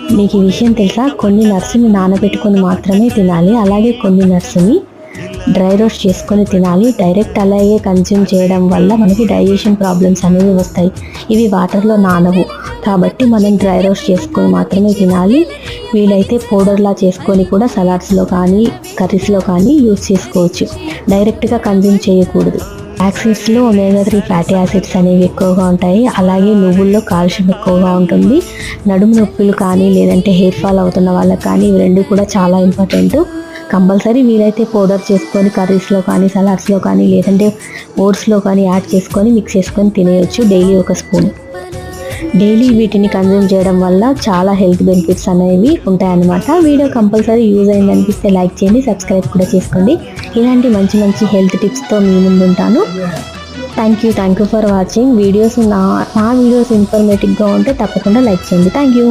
మీకు ఈ విషయం తెలుసా? కొన్ని నర్సుని నానబెట్టుకొని మాత్రమే తినాలి అలాగే కొన్ని నర్సుని డ్రై రోస్ట్ చేసుకొని తినాలి. డైరెక్ట్ అలాగే కన్జ్యూమ్ చేయడం వల్ల మనకి డైజెషన్ ప్రాబ్లమ్స్ అనేవి వస్తాయి. ఇవి వాటర్లో నానవు. కాబట్టి మనం డ్రై రోస్ట్ చేసుకొని మాత్రమే తినాలి. వీలైతే పౌడర్లా చేసుకొని కూడా సలాడ్స్లో కానీ కర్రీస్లో కానీ యూస్ చేసుకోవచ్చు. డైరెక్ట్గా కన్జ్యూమ్ చేయకూడదు. యాక్సిడ్స్లో ఒమేగా త్రీ ఫ్యాటీ యాసిడ్స్ అనేవి ఎక్కువగా ఉంటాయి. అలాగే నువ్వుల్లో కాల్షియం ఎక్కువగా ఉంటుంది. నడుము నొప్పులు కానీ లేదంటే హెయిర్ ఫాల్ అవుతున్న వాళ్ళకి కానీ ఇవి రెండు కూడా చాలా ఇంపార్టెంట్ కంపల్సరీ వీలైతే పౌడర్ చేసుకొని కర్రీస్లో కానీ సలాడ్స్లో కానీ లేదంటే ఓట్స్లో కానీ యాడ్ చేసుకొని మిక్స్ చేసుకొని తినేయచ్చు. డైలీ ఒక స్పూన్. డైలీ వీటిని కన్జ్యూమ్ చేయడం వల్ల చాలా హెల్త్ బెనిఫిట్స్ అనేవి ఉంటాయన్నమాట. వీడియో కంపల్సరీ యూజ్ అయింది అనిపిస్తే లైక్ చేయండి సబ్స్క్రైబ్ కూడా చేసుకోండి. ఇలాంటి మంచి మంచి హెల్త్ టిప్స్తో మీ ముందు ఉంటాను. Thank you thank you for watching videos నా నా వీడియోస్ ఇన్ఫర్మేటివ్గా ఉంటే తప్పకుండా లైక్ చేయండి. Thank you